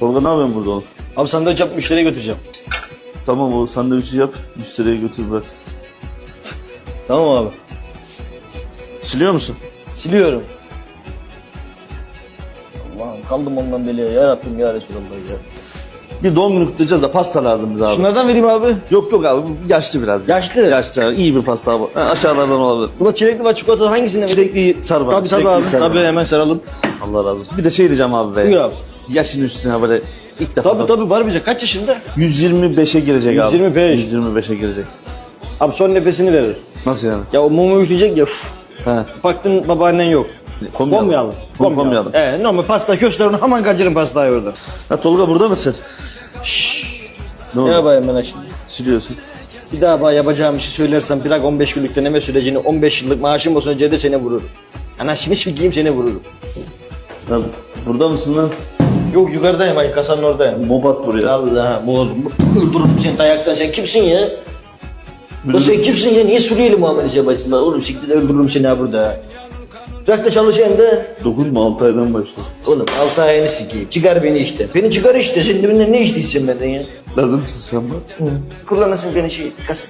Tolga ne yapıyorsun burada oğlum? Abi sandviç yap müşteriye götüreceğim. Tamam o sandviçi yap. Müşteriye götür bırak. Tamam abi. Siliyor musun? Siliyorum. Allah'ım kaldım ondan deliye ya Rabbim ya Resulallah ya. Bir doğum günü kutlayacağız da pasta lazım bize abi. Şunlardan vereyim abi. Yok yok abi bu yaşlı biraz. ya. Yaşlı. Yaşlı. iyi bir pasta abi. Ha, aşağılardan olabilir. Buna çilekli var çikolata hangisinden vereyim? Çilekli sar bana. Tabii tabii abi. sar Tabii hemen saralım. Allah razı olsun. Bir de şey diyeceğim abi be. Buyur abi. Yaşın üstüne böyle ilk defa. Tabii tabii var bize. Kaç yaşında? 125'e girecek abi. 125. 125'e girecek. Abi son nefesini verir. Nasıl yani? Ya o mumu üfleyecek ya. He. Baktın babaannen yok. Komyalım. Komyalım. Kom- komyalım. Ee, normal pasta köşklerini hemen kaçırın pastayı orada. Ha Tolga burada mısın? Ne oldu? Ne yapayım ben şimdi? Siliyorsun. Bir daha bana yapacağım işi söylersem bırak 15 günlük deneme sürecini 15 yıllık maaşım olsun önce de seni vururum. Anasını sikeyim seni vururum. Lan burada mısın lan? Yok yukarıdayım ay kasanın oradayım. Mobat buraya. Allah'ım oğlum öldürürüm seni dayaktan sen kimsin ya? O sen kimsin ya? Niye Suriyeli muamelesi yaparsın bana? Oğlum siktir de öldürürüm seni ha burada. Bırak da çalışayım da. Dokunma 6 aydan başla. Oğlum altı ayını sikeyim. Çıkar beni işte. Beni çıkar işte. Sen de benden ne istiyorsun benden ya? Lazımsın sen bak. Kullanasın beni şey. Kas.